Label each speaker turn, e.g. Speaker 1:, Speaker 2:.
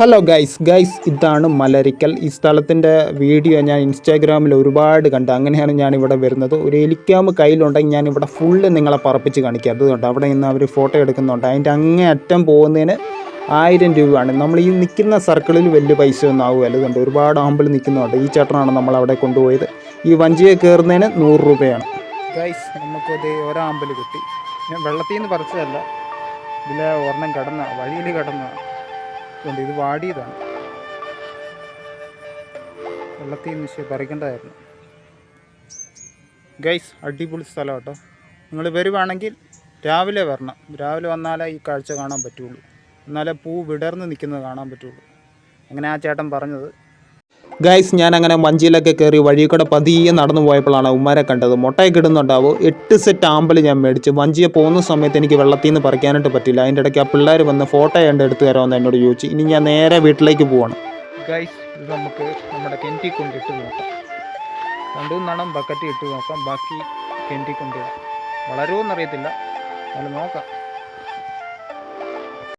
Speaker 1: Hello guys guys ഇതാണ് മലരിക്കൽ. ഈ സ്ഥലത്തിന്റെ വീഡിയോ ഞാൻ ഇൻസ്റ്റാഗ്രാമിൽ ഒരുപാട് കണ്ടു അങ്ങനെയാണ് ഞാൻ ഇവിടെ വരുന്നത്. ഒരു എലിക്കാമ്പ് കയ്യിലുണ്ടെങ്കിൽ ഞാൻ ഇവിടെ ഫുള്ള് നിങ്ങളെ പറപ്പിച്ച് കാണിക്കുക അതുകൊണ്ട് അവിടെ നിന്ന് അവർ ഫോട്ടോ എടുക്കുന്നുണ്ട്. അതിന്റെ അങ്ങേ അറ്റം പോകുന്നതിന് ആയിരം രൂപയാണ്. നമ്മൾ ഈ നിൽക്കുന്ന സർക്കിളിൽ വലിയ പൈസ ഒന്നും ആവുമല്ല അതുകൊണ്ട് ഒരുപാട് ആമ്പിൾ നിൽക്കുന്നുണ്ട്. ഈ ചേട്ടനാണ് നമ്മൾ അവിടെ കൊണ്ടുപോയത്. ഈ വഞ്ചിയെ കയറുന്നതിന് നൂറ് രൂപയാണ്. ഗൈസ് നമുക്കത് ഒരാമ്പിൽ കിട്ടി. ഞാൻ വെള്ളത്തിൽ നിന്ന് പറിച്ചതല്ല. ഇതിലെ ഒരെണ്ണം കിടന്ന വഴിയിൽ കിടന്ന അതുകൊണ്ട് ഇത് വാടിയതാണ്. വെള്ളത്തിൽ നിന്ന് പറിക്കേണ്ടതായിരുന്നു ഗൈസ് അടിപൊളി സ്ഥലം കേട്ടോ. നിങ്ങൾ വരുവാണെങ്കിൽ രാവിലെ വരണം. രാവിലെ വന്നാലേ ഈ കാഴ്ച കാണാൻ പറ്റുള്ളൂ. എന്നാലേ പൂ വിടർന്ന് നിൽക്കുന്നത് കാണാൻ പറ്റുള്ളൂ. അങ്ങനെ ആ ചേട്ടൻ പറഞ്ഞത്? ഗൈസ് ഞാൻ അങ്ങനെ വഞ്ചിയിലൊക്കെ കയറി വഴി കൂടെ പതിയെ നടന്നു പോയപ്പോഴാണ് ഉമ്മാരെ കണ്ടത്. മുട്ടയൊക്കെ ഇടുന്നുണ്ടാവും? എട്ട് സെറ്റ് ആമ്പൽ ഞാൻ മേടിച്ചു. വഞ്ചിയെ പോകുന്ന സമയത്ത് എനിക്ക് വെള്ളത്തിൽ നിന്ന് പറിക്കാനായിട്ട് പറ്റില്ല. അതിന്റെ ഇടയ്ക്ക് ആ പിള്ളേർ വന്ന് ഫോട്ടോ കണ്ട് എടുത്തു തരാമെന്ന് എന്നോട് ചോദിച്ചു. ഇനി ഞാൻ നേരെ വീട്ടിലേക്ക് പോവാണ്. ഗൈസ് നമുക്ക് നമ്മുടെ കെന്റി കൊണ്ടിട്ട് നോക്കാം. രണ്ടു നണം ബക്കറ്റ് ഇട്ട് നോക്കാം. ബാക്കി കെന്റി കൊണ്ടിടാം വളരുമെന്നറിയത്തില്ല അത് നോക്കാം.